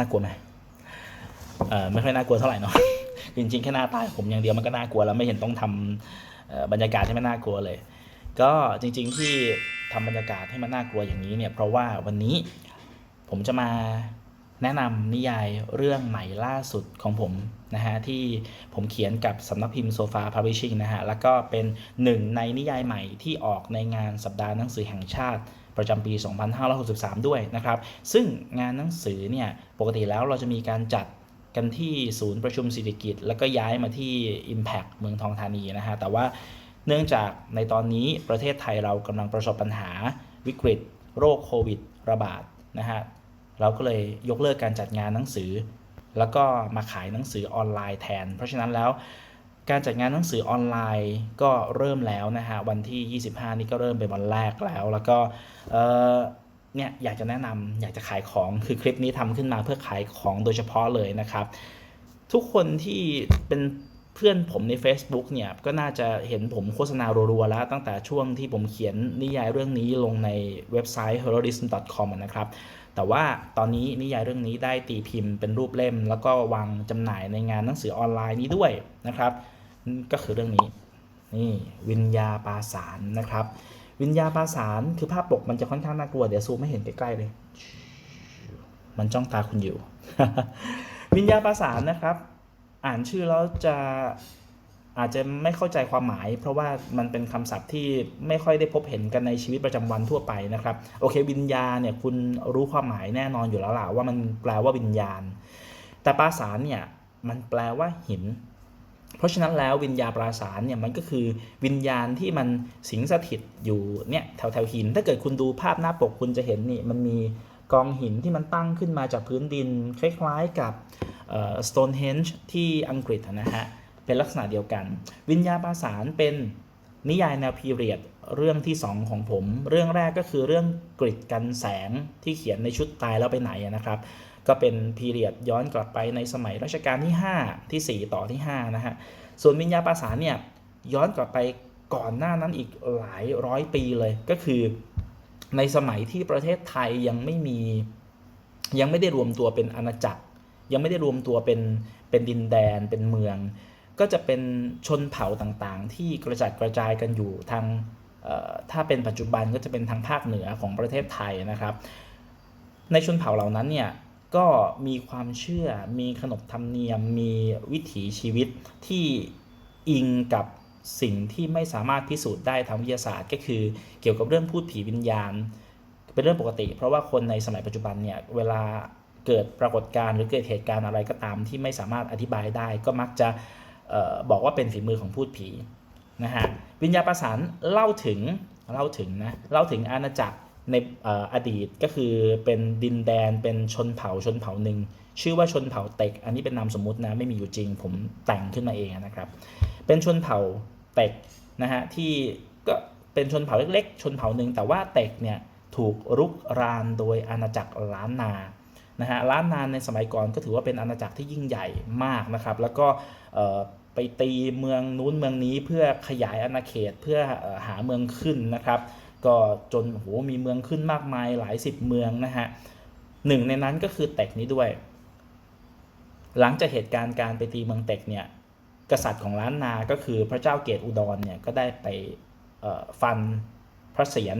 น่ากลัวไหมเออไม่ค่อยน่ากลัวเท่าไหร่เนาะจริงๆแค่หน้าตาผมอย่างเดียวมันก็น่ากลัวแล้วไม่เห็นต้องทำเอ่อบรรยากาศให้มันน่ากลัวเลย ก็จริง ๆที่ทำบรรยากาศให้มันน่ากลัวอย่างนี้เนี่ยเพราะว่าวันนี้ผมจะมาแนะนำนิยายเรื่องใหม่ล่าสุดของผมนะฮะที่ผมเขียนกับสำนักพิมพ์โซฟาพา b ิชิงนะฮะแล้วก็เป็นหนึ่งในนิยายใหม่ที่ออกในงานสัปดาห์หนังสือแห่งชาติ ประจำปี 2563 ด้วยนะครับ ซึ่งงานหนังสือเนี่ยปกติแล้วเราจะมีการจัดกันที่ศูนย์ประชุมเศิริกิจ แล้วก็ย้ายมาที่ Impact เมืองทองธานีนะฮะแต่ว่าเนื่องจากในตอนนี้ประเทศไทยเรากำลังประสบปัญหาวิกฤต โรคโควิด ระบาดนะฮะเราก็เลยยกเลิกการจัดงานหนังสือ แล้วก็มาขายหนังสือออนไลน์แทน เพราะฉะนั้นแล้ว การจัดงานหนังสือออนไลน์ก็เริ่มแล้วนะฮะวันที่ 25 นี่ก็เริ่มเป็นวันแรกแล้ว แล้วก็เนี่ยอยากจะแนะนำอยากจะขายของคือคลิปนี้ทำขึ้นมาเพื่อขายของโดยเฉพาะเลยนะครับ ทุกคนที่เป็นเพื่อนผมใน Facebook เนี่ยก็น่าจะเห็นผมโฆษณารัวๆแล้ว ตั้งแต่ช่วงที่ผมเขียนนิยายเรื่องนี้ลงในเว็บไซต์ heroism.com นะครับแต่ว่าตอนนี้นิยายเรื่องนี้ได้ตีพิมพ์เป็นรูปเล่ม แล้วก็วางจำหน่ายในงานหนังสือออนไลน์นี้ด้วยนะครับ ก็คือเรื่องนี้นี่วิญญาปาสารนะครับ วิญญาปาสารคือภาพปกมันจะค่อนข้างน่ากลัวเดี๋ยวซูมไม่เห็นใกล้ๆเลย มันจ้องตาคุณอยู่ วิญญาปาสารนะครับ อ่านชื่อแล้วจะอาจจะไม่เข้าใจความหมาย เพราะว่ามันเป็นคำศัพท์ที่ไม่ค่อยได้พบเห็นกันในชีวิตประจำวันทั่วไปนะครับ โอเค วิญญาเนี่ยคุณรู้ความหมายแน่นอนอยู่แล้วล่ะว่ามันแปลว่าวิญญาณ แต่ปราสารเนี่ยมันแปลว่าหิน เพราะฉะนั้นแล้ววิญญาปราสารเนี่ยมันก็คือวิญญาณที่มันสิงสถิตอยู่เนี่ยแถวแถวๆหิน ถ้าเกิดคุณดูภาพหน้าปกคุณจะเห็นนี่มันมีกองหินที่มันตั้งขึ้นมาจากพื้นดิน คล้ายๆกับ Stonehenge ที่อังกฤษนะฮะ เป็นลักษณะเดียวกัน วิญญาปราสารเป็นนิยายแนวพีเรียดเรื่องที่ 2 ของผม เรื่องแรกก็คือเรื่องกริดกันแสงที่เขียนในชุดตายแล้วไปไหนนะครับ ก็เป็นพีเรียดย้อนกลับไปในสมัยรัชกาลที่ 5 ที่ 4 ต่อที่5นะฮะส่วนวิญญาปราสาเนี่ยย้อนกลับไปก่อนหน้านั้นอีกหลายร้อยปีเลยก็คือในสมัยที่ประเทศไทยยังไม่มียังไม่ได้รวมตัวเป็นอาณาจักร ยังไม่ได้รวมตัวเป็นเป็นดินแดนเป็นเมือง ก็จะเป็นชนเผ่าต่างๆ ที่กระจัดกระจายกันอยู่ทางถ้าเป็นปัจจุบันก็จะเป็นทางภาคเหนือของประเทศไทยนะครับ ในชนเผ่าเหล่านั้นเนี่ย ก็มีความเชื่อ มีขนบธรรมเนียม มีวิถีชีวิตที่อิงกับสิ่งที่ไม่สามารถพิสูจน์ได้ทางวิทยาศาสตร์ ก็คือเกี่ยวกับเรื่องพูดผีวิญญาณ เป็นเรื่องปกติ เพราะว่าคนในสมัยปัจจุบันเนี่ยเวลาเกิดปรากฏการณ์หรือเกิดเหตุการณ์อะไรก็ตามที่ไม่สามารถอธิบายได้ ก็มักจะออบอกว่าเป็นฝีมือของพูดผีนะฮะวิญญาณประสานเล่าถึงเล่าถึงนะเล่าถึงอาณาจักร ในอดีตก็คือเป็นดินแดนเป็นชนเผ่าชนเผ่าหนึ่งชื่อว่าชนเผ่าเต็ก อันนี้เป็นนามสมมุตินะไม่มีอยู่จริง ผมแต่งขึ้นมาเองนะครับ เป็นชนเผ่าเต็กนะฮะที่ก็เป็นชนเผ่าเล็กๆ ชนเผ่าหนึ่งแต่ว่าเต็กเนี่ยถูกรุกรานโดยอาณาจักรล้านนานะฮะล้านนาในสมัยก่อนก็ถือว่าเป็นอาณาจักรที่ยิ่งใหญ่มากนะครับ แล้วก็ไปตีเมืองนู้นเมืองนี้เพื่อขยายอาณาเขตเพื่ออหาเมืองขึ้นนะครับ ก็จนโหมีเมืองขึ้นมากมายหลายสิบเมืองนะฮะหนึ่งในนั้นก็คือเต็กนี้ด้วย หลังจากเหตุการณ์การไปตีเมืองเต็กเนี่ยกษัตริย์ของล้านนา ก็คือพระเจ้าเกตอุดรเนี่ยก็ได้ไปฟันพระเศียร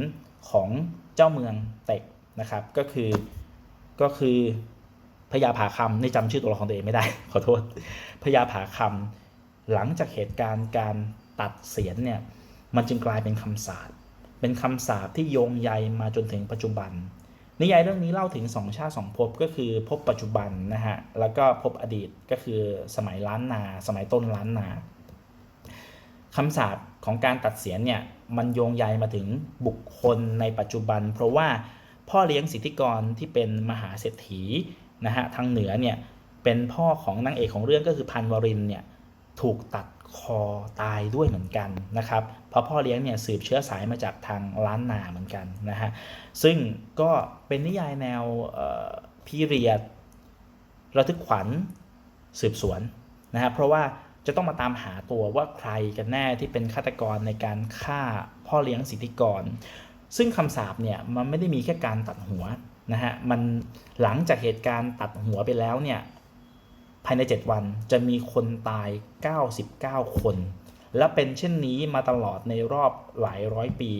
ของเจ้าเมืองเต็กนะครับ ก็คือก็คือพญาผาคำนี่จำชื่อตัวละครตัวเองไม่ได้ ขอโทษพญาผาคำหลังจากเหตุการณ์การตัดเศียรเนี่ยมันจึงกลายเป็นคำสาป เป็นคำสาปที่โยงใยมาจนถึงปัจจุบัน นิยายเรื่องนี้เล่าถึงสองชาติสองภพก็คือภพปัจจุบันนะฮะแล้วก็ภพอดีตก็คือสมัยล้านนา สมัยต้นล้านนาคำสาปของการตัดเสียนเนี่ยมันโยงใยมาถึงบุคคลในปัจจุบัน เพราะว่าพ่อเลี้ยงสิทธิกรที่เป็นมหาเศรษฐีนะฮะทางเหนือเนี่ยเป็นพ่อของนางเอกของเรื่องก็คือพันวรินเนี่ยถูกตัดคอตายด้วยเหมือนกันนะครับ เพราะพ่อเลี้ยงเนี่ยสืบเชื้อสายมาจากทางล้านนาเหมือนกันนะฮะซึ่งก็เป็นนิยายแนวพีเรียดระทึกขวัญสืบสวนนะฮะเพราะว่าจะต้องมาตามหาตัวว่าใครกันแน่ที่เป็นฆาตกรในการฆ่าพ่อเลี้ยงสิทธิกร ซึ่งคำสาปเนี่ยมันไม่ได้มีแค่การตัดหัวนะฮะมันหลังจากเหตุการณ์ตัดหัวไปแล้วเนี่ยภายใน 7 วันจะมีคนตาย 99 คน และเป็นเช่นนี้มาตลอดในรอบหลายร้อยปี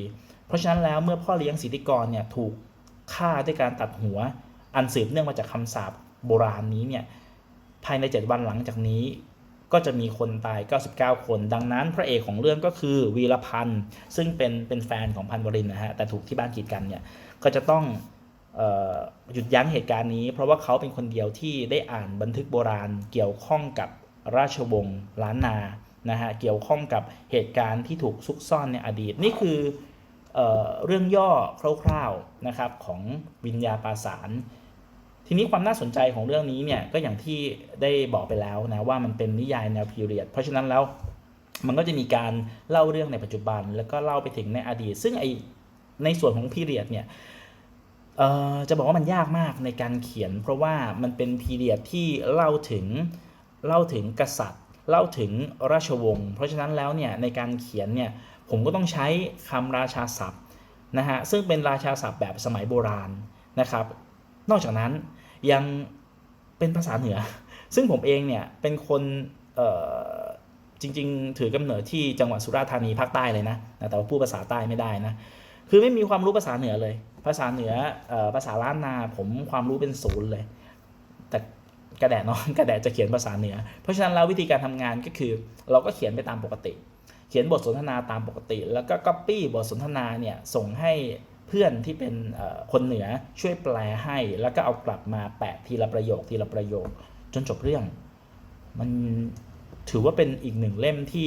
เพราะฉะนั้นแล้วเมื่อพ่อเลี้ยงสิทธิกรเนี่ยถูกฆ่าด้วยการตัดหัว อันสืบเนื่องมาจากคำสาปโบราณนี้เนี่ยภายใน 7 วันหลังจากนี้ ก็จะมีคนตาย 99 คน ดังนั้นพระเอกของเรื่องก็คือวีรพันธ์ซึ่งเป็นเป็นแฟนของพันวรินนะฮะแต่ถูกที่บ้านกีดกันเนี่ยก็จะต้องออหยุดยั้งเหตุการณ์นี้ เพราะว่าเขาเป็นคนเดียวที่ได้อ่านบันทึกโบราณเกี่ยวข้องกับราชวงศ์ล้านนา นะฮะเกี่ยวข้องกับเหตุการณ์ที่ถูกซุกซ่อนในอดีตนี่คือเอเรื่องย่อคร่าวๆนะครับของวิญญาปาสาร ทีนี้ความน่าสนใจของเรื่องนี้เนี่ยก็อย่างที่ได้บอกไปแล้วนะว่ามันเป็นนิยายแนวพีเรียดเพราะฉะนั้นแล้วมันก็จะมีการเล่าเรื่องในปัจจุบัน แล้วก็เล่าไปถึงในอดีต ซึ่งไอในส่วนของพีเรียดเนี่ยจะบอกว่ามันยากมากในการเขียน เพราะว่ามันเป็นพีเรียดที่เล่าถึงเล่าถึงกษัตริย์ เล่าถึงราชวงศ์เพราะฉะนั้นแล้วเนี่ยในการเขียนเนี่ยผมก็ต้องใช้คำราชาศัพท์นะฮะซึ่งเป็นราชาศัพท์แบบสมัยโบราณนะครับ นอกจากนั้นยังเป็นภาษาเหนือ ซึ่งผมเองเนี่ยเป็นคนจริง ๆ ถือกำเนิดที่จังหวัดสุราษฎร์ธานีภาคใต้เลยนะแต่ว่าพูดภาษาใต้ไม่ได้นะคือไม่มีความรู้ภาษาเหนือเลย ภาษาเหนือออภาษาล้านนาผมความรู้เป็นศูนย์เลย แต่ กระแดะน้องกระแดะจะเขียนภาษาเหนือ เพราะฉะนั้นแล้ววิธีการทำงานก็คือ เราก็เขียนไปตามปกติ เขียนบทสนทนาตามปกติ แล้วก็ก๊อปปี้บทสนทนาเนี่ยส่งให้เพื่อนที่เป็นคนเหนือช่วยแปลให้ แล้วก็เอากลับมาแปะทีละประโยคทีละประโยค จนจบเรื่อง มันถือว่าเป็นอีกหนึ่งเล่มที่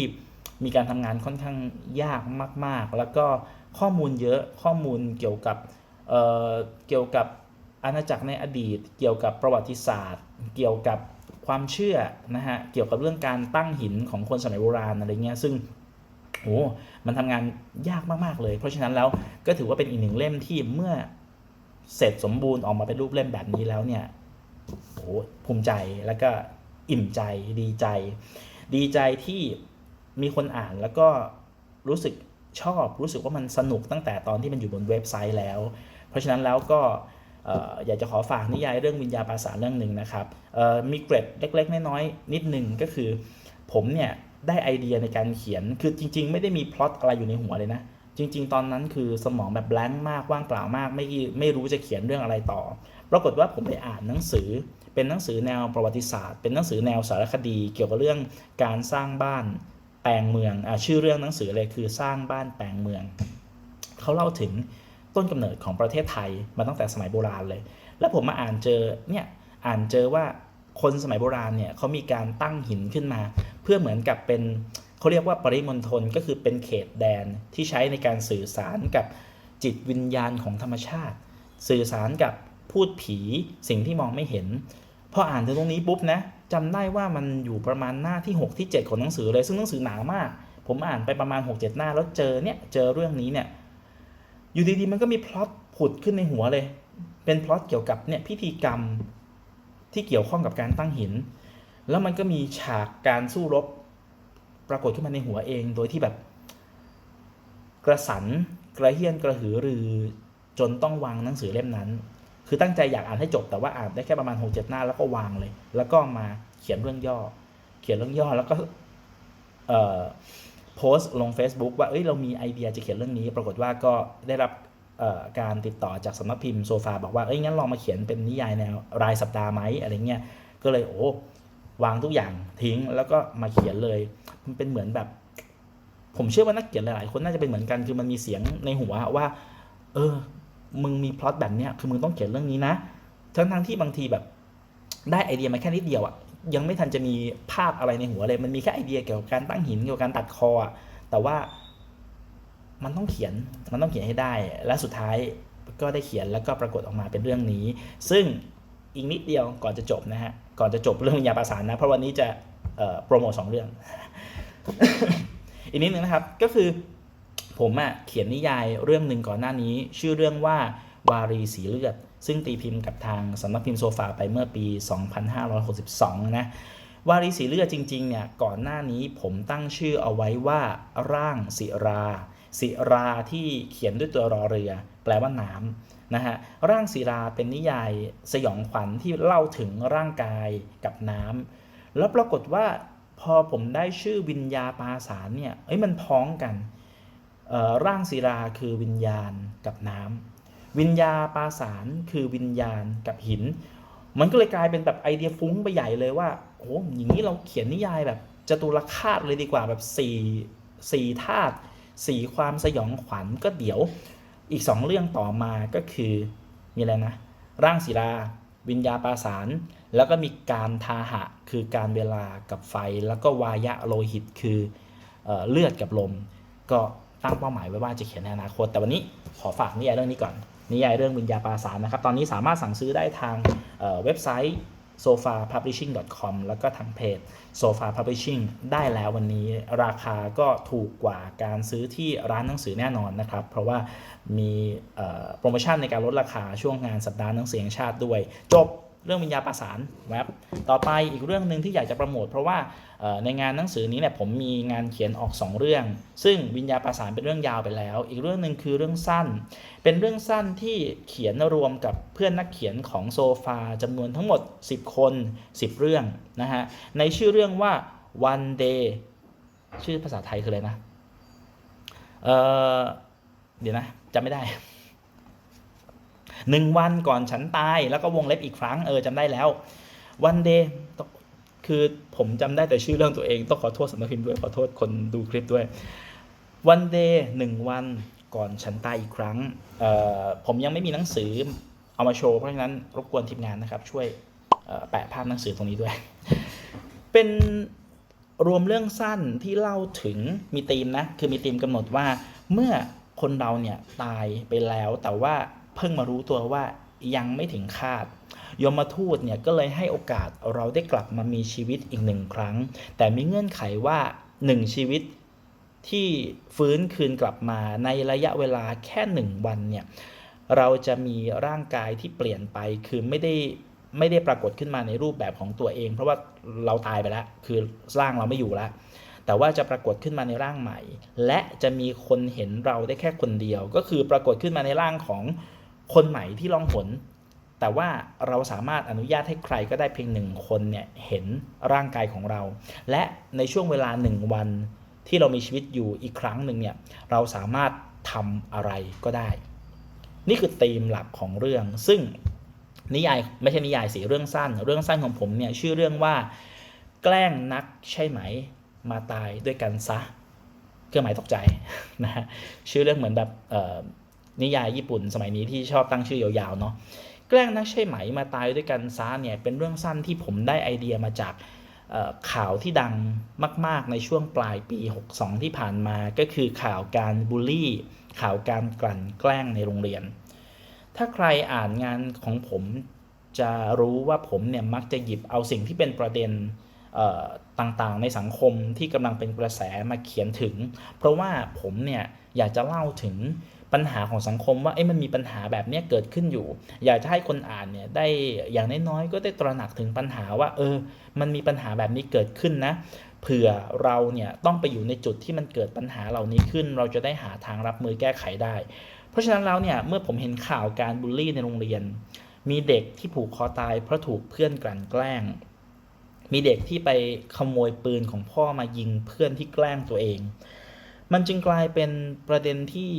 มีการทำงานค่อนข้างยากมาก ๆ แล้วก็ข้อมูลเยอะข้อมูลเกี่ยวกับเเกี่ยวกับ อาณาจักรในอดีต เกี่ยวกับประวัติศาสตร์ เกี่ยวกับความเชื่อนะฮะเกี่ยวกับเรื่องการตั้งหินของคนสมัยโบราณอะไรเงี้ยซึ่งโอ้มันทำงานยากมากๆเลย เพราะฉะนั้นแล้วก็ถือว่าเป็นอีกหนึ่งเล่มที่เมื่อเสร็จสมบูรณ์ออกมาเป็นรูปเล่มแบบนี้แล้วเนี่ยโอ้ภูมิใจแล้วก็อิ่มใจดีใจ ดีใจที่มีคนอ่านแล้วก็รู้สึกชอบรู้สึกว่ามันสนุกตั้งแต่ตอนที่มันอยู่บนเว็บไซต์แล้ว เพราะฉะนั้นแล้วก็ อยากจะขอฝากนิยายเรื่องวิญญาภาษาเรื่องหนึ่งนะครับมีเกร็ดเล็กๆน้อยๆนิดหนึ่งก็คือ ผมเนี่ยได้ไอเดียในการเขียนคือจริง ๆ ไม่ได้มีพล็อตอะไรอยู่ในหัวเลยนะ จริง ๆ ตอนนั้นคือสมองแบบแบงค์มากว่างเปล่ามาก ไม่ไม่รู้จะเขียนเรื่องอะไรต่อ ปรากฏว่าผมไปอ่านหนังสือ เป็นหนังสือแนวประวัติศาสตร์ เป็นหนังสือแนวสารคดี เกี่ยวกับเรื่องการสร้างบ้านแปลงเมืองอชื่อเรื่องหนังสือเลยคือสร้างบ้านแปลงเมืองเขาเล่าถึง ต้นกำเนิดของประเทศไทยมาตั้งแต่สมัยโบราณเลย แล้วผมมาอ่านเจอเนี่ยอ่านเจอว่าคนสมัยโบราณเนี่ยเขามีการตั้งหินขึ้นมา เพื่อเหมือนกับเป็นเขาเรียกว่าปริมณฑลก็คือเป็นเขตแดนที่ใช้ในการสื่อสารกับจิตวิญญาณของธรรมชาติ สื่อสารกับพูดผีสิ่งที่มองไม่เห็นพออ่านถึงตรงนี้ปุ๊บนะจำได้ว่ามันอยู่ประมาณหน้าที่ 6 ที่ 7 ของหนังสือเลย ซึ่งหนังสือหนามาก ผมอ่านไปประมาณ 6-7 หน้าแล้วเจอเนี่ยเจอเรื่องนี้เนี่ย อยู่ดีๆมันก็มีพล็อตผุดขึ้นในหัวเลย เป็นพล็อตเกี่ยวกับเนี่ยพิธีกรรมที่เกี่ยวข้องกับการตั้งหิน แล้วมันก็มีฉากการสู้รบปรากฏขึ้นมาในหัวเอง โดยที่แบบ กระสันกระเฮียนกระหือรือจนต้องวางหนังสือเล่มนั้น คือตั้งใจอยากอ่านให้จบแต่ว่าอ่านได้แค่ประมาณหกเจ็ดหน้าแล้วก็วางเลย แล้วก็มาเขียนเรื่องย่อ เขียนเรื่องย่อแล้วก็ เอ่อ โพสต์ลง Facebook ว่าเอ้ยเรามีไอเดียจะเขียนเรื่องนี้ ปรากฏว่าก็ได้รับการติดต่อจากสำนักพิมพ์โซฟาบอกว่าเอ้ยงั้นลองมาเขียนเป็นนิยายแนวรายสัปดาห์ไหมอะไรเงี้ยก็เลยโอ้วางทุกอย่างทิ้งแล้วก็มาเขียนเลยมันเป็นเหมือนแบบ ผมเชื่อว่านักเขียนหลายๆคนน่าจะเป็นเหมือนกันคือมันมีเสียงในหัวว่า เออ มึงมีพล็อตแบบเนี้ยคือมึงต้องเขียนเรื่องนี้นะทั้งทั้งที่บางทีแบบได้ไอเดียมาแค่นิดเดียวอะ่ะ ยังไม่ทันจะมีภาพอะไรในหัวเลย มันมีแค่ไอเดียเกี่ยวกับการตั้งหินเกี่ยวกับการตัดคอ แต่ว่ามันต้องเขียนมันต้องเขียนให้ได้ และสุดท้ายก็ได้เขียนแล้วก็ปรากฏออกมาเป็นเรื่องนี้ ซึ่งอีกนิดเดียวก่อนจะจบนะฮะก่อนจะจบเรื่องวิญญาณประสานนะเพราะวันนี้จะโปรโมทสองเรื่อง อีกนิดนึงนะครับก็คือผมอะเขียนนิยายเรื่องหนึ่งก่อนหน้านี้ ชื่อเรื่องว่าวารีสีเลือด ซึ่งตีพิมพ์กับทางสำนักพิมพ์โซฟาไปเมื่อปี 2562 นะวารีสีเลือดจริงๆเนี่ยก่อนหน้านี้ผมตั้งชื่อเอาไว้ว่าร่างศิราศิราที่เขียนด้วยตัวรอเรือ แปลว่าน้ำนะฮะร่างศิราเป็นนิยายสยองขวัญที่เล่าถึงร่างกายกับน้ำแล้วปรากฏว่าพอผมได้ชื่อวิญญาปาสารเนี่ยเอ้ยมันพ้องกันเอ่อร่างศิราคือวิญญาณกับน้ำ วิญญาปาสารคือวิญญาณกับหิน มันก็เลยกลายเป็นแบบไอเดียฟุ้งไปใหญ่เลยว่าโอ้อย่างนี้เราเขียนนิยายแบบจตุรคาตเลยดีกว่าแบบสี่สี่ธาตุสี่ความสยองขวัญก็เดี๋ยวอีกสองเรื่องต่อมาก็คือมีอะไรนะ ร่างศิลา วิญญาปาสารแล้วก็มีการทาหะ คือการเวลากับไฟ แล้วก็วายะโลหิตคือเออเลือดกับลม ก็ตั้งเป้าหมายไว้ว่าจะเขียนในอนาคต แต่วันนี้ขอฝากนิยายเรื่องนี้ก่อน นิยายเรื่องวิญญาปราสาทนะครับ ตอนนี้สามารถสั่งซื้อได้ทางเเว็บไซต์ sofapublishing.com แล้วก็ทางเพจ sofa publishing ได้แล้ววันนี้ราคาก็ถูกกว่าการซื้อที่ร้านหนังสือแน่นอนนะครับ เพราะว่ามีโปรโมชั่นในการลดราคาช่วงงานสัปดาห์หนังสือแห่งชาติด้วย จบ เรื่องวิญญาปาสารแวบต่อไปอีกเรื่องหนึ่งที่อยากจะโปรโมทเพราะว่าในงานหนังสือนี้เนี่ยผมมีงานเขียนออก 2 เรื่อง ซึ่งวิญญาปาสารเป็นเรื่องยาวไปแล้ว อีกเรื่องหนึ่งคือเรื่องสั้น เป็นเรื่องสั้นที่เขียนรวมกับเพื่อนนักเขียนของโซฟาจำนวนทั้งหมด 10 คน 10 เรื่องนะฮะในชื่อเรื่องว่า one day ชื่อภาษาไทยคืออะไรนะเเดี๋ยวนะจำไม่ได้ หนึ่งวันก่อนฉันตายแล้วก็วงเล็บอีกครั้งเออจำได้แล้ว one day คือผมจำได้แต่ชื่อเรื่องตัวเอง ต้องขอโทษสำนักพิมพ์ด้วยขอโทษคนดูคลิปด้วยวันเดย์หนึ่งวันก่อนฉันตายอีกครั้ง ผมยังไม่มีหนังสือเอามาโชว์เพราะฉะนั้นรบกวนทีมงานนะครับ ช่วยแปะภาพหนังสือตรงนี้ด้วย เป็นรวมเรื่องสั้นที่เล่าถึงมีธีมนะ คือมีธีมกำหนดว่าเมื่อคนเราเนี่ยตายไปแล้วแต่ว่า เพิ่งมารู้ตัวว่ายังไม่ถึงคาด ยมทูตเนี่ยก็เลยให้โอกาสเราได้กลับมามีชีวิตอีกหนึ่งครั้ง แต่มีเงื่อนไขว่าหนึ่งชีวิตที่ฟื้นคืนกลับมาในระยะเวลาแค่หนึ่งวันเนี่ยเราจะมีร่างกายที่เปลี่ยนไปคือไม่ได้ไม่ได้ปรากฏขึ้นมาในรูปแบบของตัวเอง เพราะว่าเราตายไปแล้ว คือร่างเราไม่อยู่แล้ว แต่ว่าจะปรากฏขึ้นมาในร่างใหม่ และจะมีคนเห็นเราได้แค่คนเดียว ก็คือปรากฏขึ้นมาในร่างของ คนใหม่ที่ลองหนแต่ว่าเราสามารถอนุญาตให้ใครก็ได้เพียงหนึ่งคนเนี่ยเห็นร่างกายของเรา และในช่วงเวลาหนึ่งวันที่เรามีชีวิตอยู่อีกครั้งหนึ่งเนี่ยเราสามารถทำอะไรก็ได้ นี่คือธีมหลักของเรื่อง ซึ่งนิยายไม่ใช่นิยายสิเรื่องสั้น เรื่องสั้นของผมเนี่ยชื่อเรื่องว่า แกล้งนักใช่ไหมมาตายด้วยกันซะ เครื่องหมายตกใจนะฮะชื่อเรื่องเหมือนแบบ นิยายญี่ปุ่นสมัยนี้ที่ชอบตั้งชื่อยาวๆเนาะแกล้งนักใช่ไหมมาตายด้วยกันซะเนี่ยเป็นเรื่องสั้นที่ผมได้ไอเดียมาจากข่าวที่ดังมาก ๆ ในช่วงปลายปี 62 ที่ผ่านมาก็คือข่าวการบูลลี่ ข่าวการกลั่นแกล้งในโรงเรียน ถ้าใครอ่านงานของผมจะรู้ว่าผมเนี่ยมักจะหยิบเอาสิ่งที่เป็นประเด็นต่างๆ ในสังคมที่กำลังเป็นกระแสมาเขียนถึง เพราะว่าผมเนี่ยอยากจะเล่าถึง ปัญหาของสังคมว่าเอ้มันมีปัญหาแบบนี้เกิดขึ้นอยู่ อยากจะให้คนอ่านเนี่ยได้อย่างน้อยๆก็ได้ตระหนักถึงปัญหาว่าเออ มันมีปัญหาแบบนี้เกิดขึ้นนะเผื่อเราเนี่ยต้องไปอยู่ในจุดที่มันเกิดปัญหาเหล่านี้ขึ้น เราจะได้หาทางรับมือแก้ไขได้ เพราะฉะนั้นแล้วเนี่ยเมื่อผมเห็นข่าวการบูลลี่ในโรงเรียน มีเด็กที่ผูกคอตายเพราะถูกเพื่อนกลั่นแกล้ง มีเด็กที่ไปขโมยปืนของพ่อมายิงเพื่อนที่แกล้งตัวเอง มันจึงกลายเป็นประเด็นที่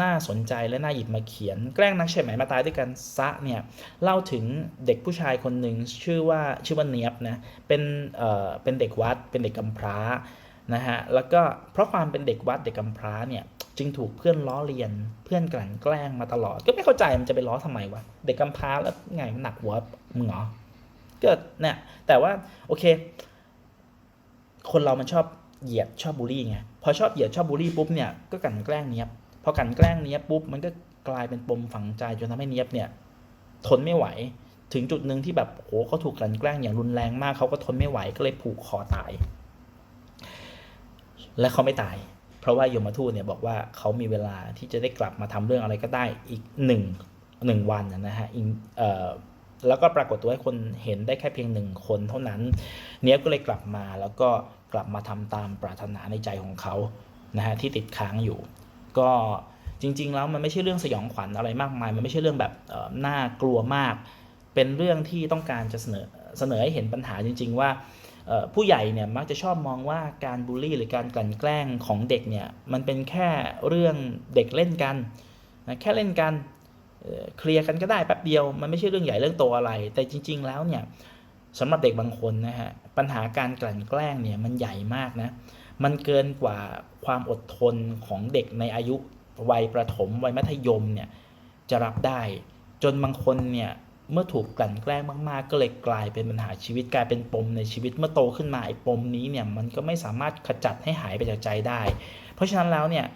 น่าสนใจและน่าหยิบมาเขียน แกล้งนักใช่ไหมายมาตายด้วยกันซะเนี่ยเล่าถึงเด็กผู้ชายคนหนึ่งชื่อว่าชื่อว่าเนียบนะเป็นเอ่อเป็นเด็กวัดเป็นเด็กกำพร้านะฮะแล้วก็เพราะความเป็นเด็กวัดเด็กกำพร้าเนี่ยจึงถูกเพื่อนล้อเลียนเพื่อนกลั่นแกล้งมาตลอด ก็ไม่เข้าใจมันจะไปล้อทำไมวะเด็กกำพร้าแล้วไงหนักหัวมึงเหรอก็เนี่ยแต่ว่าโอเค คนเรามันชอบเหยียดชอบบูลลี่ไงพอชอบเหยียดชอบบูลลี่ปุ๊บเนี่ยก็กลั่นแกล้งเนี้ยบ พอกันแกล้งเนี้ยปุ๊บมันก็กลายเป็นปมฝังใจจนทำให้เนี้ยบเนี่ยทนไม่ไหว ถึงจุดหนึ่งที่แบบโอ้เขาถูกกลั่นแกล้งอย่างรุนแรงมากเขาก็ทนไม่ไหวก็เลยผูกคอตาย และเขาไม่ตาย เพราะว่ายมทูตเนี่ยบอกว่าเขามีเวลาที่จะได้กลับมาทำเรื่องอะไรก็ได้อีกหนึ่งหนึ่งวันนะฮะอีกเอ่อแล้วก็ปรากฏตัวให้คนเห็นได้แค่เพียงหนึ่งคนเท่านั้น เนี้ยบก็เลยกลับมาแล้วก็กลับมาทำตามปรารถนาในใจของเขานะฮะที่ติดค้างอยู่ ก็จริง ๆ แล้วมันไม่ใช่เรื่องสยองขวัญอะไรมากมาย มันไม่ใช่เรื่องแบบน่ากลัวมาก เป็นเรื่องที่ต้องการจะเสนอเสนอให้เห็นปัญหาจริง ๆ ว่าผู้ใหญ่เนี่ยมักจะชอบมองว่าการบูลลี่หรือการกลั่นแกล้งของเด็กเนี่ยมันเป็นแค่เรื่องเด็กเล่นกันนะแค่เล่นกันเเคลียร์กันก็ได้แป๊บเดียว มันไม่ใช่เรื่องใหญ่เรื่องโตอะไร แต่จริง ๆ แล้วเนี่ยสำหรับเด็กบางคนนะฮะปัญหาการกลั่นแกล้งเนี่ยมันใหญ่มากนะ มันเกินกว่าความอดทนของเด็กในอายุวัยประถมวัยมัธยมเนี่ยจะรับได้ จนบางคนเนี่ยเมื่อถูกกลั่นแกล้งมากๆ ก็เลยกลายเป็นปัญหาชีวิตกลายเป็นปมในชีวิตเมื่อโตขึ้นมาไอ้ปมนี้เนี่ยมันก็ไม่สามารถขจัดให้หายไปจากใจได้ เพราะฉะนั้นแล้วเนี่ย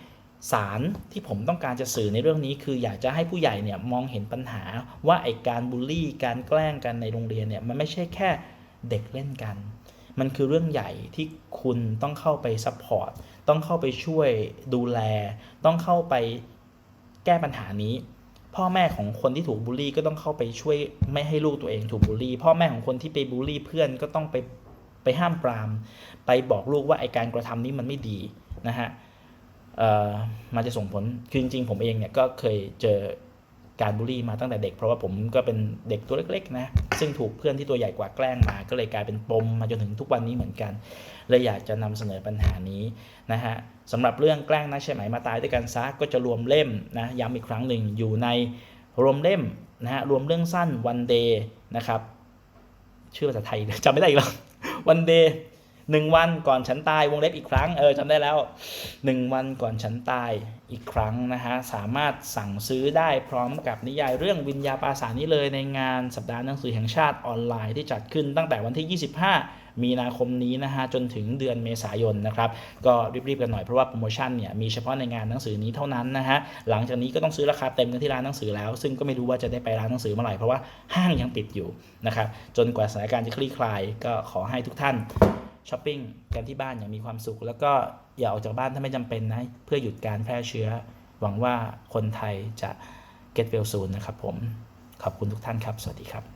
สารที่ผมต้องการจะสื่อในเรื่องนี้ คืออยากจะให้ผู้ใหญ่เนี่ยมองเห็นปัญหาว่าไอ้การบูลลี่ การแกล้งกันในโรงเรียนเนี่ยมันไม่ใช่แค่เด็กเล่นกัน มันคือเรื่องใหญ่ที่คุณต้องเข้าไปซัพพอร์ตต้องเข้าไปช่วยดูแล ต้องเข้าไปแก้ปัญหานี้ พ่อแม่ของคนที่ถูกบูลลี่ก็ต้องเข้าไปช่วยไม่ให้ลูกตัวเองถูกบูลลี่ พ่อแม่ของคนที่ไปบูลลี่เพื่อนก็ต้องไปไปห้ามปราม ไปบอกลูกว่าไอการกระทำนี้มันไม่ดีนะฮะมันจะส่งผล คือจริงๆผมเองเนี่ยก็เคยเจอ การบูลลี่มาตั้งแต่เด็ก เพราะว่าผมก็เป็นเด็กตัวเล็กๆนะซึ่งถูกเพื่อนที่ตัวใหญ่กว่าแกล้งมา ก็เลยกลายเป็นปมมาจนถึงทุกวันนี้เหมือนกันเลยอยากจะนำเสนอปัญหานี้นะฮะสำหรับเรื่องแกล้งนักใช่ไหมมาตายด้วยกันซะก็จะรวมเล่มนะย้ำอีกครั้งหนึ่งอยู่ในรวมเล่มนะฮะรวมเรื่องสั้นวันเดย์นะครับชื่อภาษาไทยจำไม่ได้อีกแล้ววันเดย์ หนึ่งวันก่อนฉันตายวงเล็บอีกครั้งเออจำได้แล้วหนึ่งวันก่อนฉันตายอีกครั้งนะฮะสามารถสั่งซื้อได้พร้อมกับนิยายเรื่องวิญญาปราสานี้เลยในงานสัปดาห์หนังสือแห่งชาติออนไลน์ที่จัดขึ้นตั้งแต่วันที่ 25 มีนาคมนี้นะฮะจนถึงเดือนเมษายนนะครับก็รีบๆกันหน่อยเพราะว่าโปรโมชั่นเนี่ยมีเฉพาะในงานหนังสือนี้เท่านั้นนะฮะหลังจากนี้ก็ต้องซื้อราคาเต็มกันที่ร้านหนังสือแล้ว ซึ่งก็ไม่รู้ว่าจะได้ไปร้านหนังสือเมื่อไหร่เพราะว่าห้างยังปิดอยู่นะครับจนกว่าสถานการณ์จะคลี่คลายก็ขอให้ทุกท่าน ช้อปปิ้งกันที่บ้านอย่างมีความสุข แล้วก็อย่าออกจากบ้านถ้าไม่จำเป็นนะ เพื่อหยุดการแพร่เชื้อ หวังว่าคนไทยจะ get well soon นะครับผม ขอบคุณทุกท่านครับ สวัสดีครับ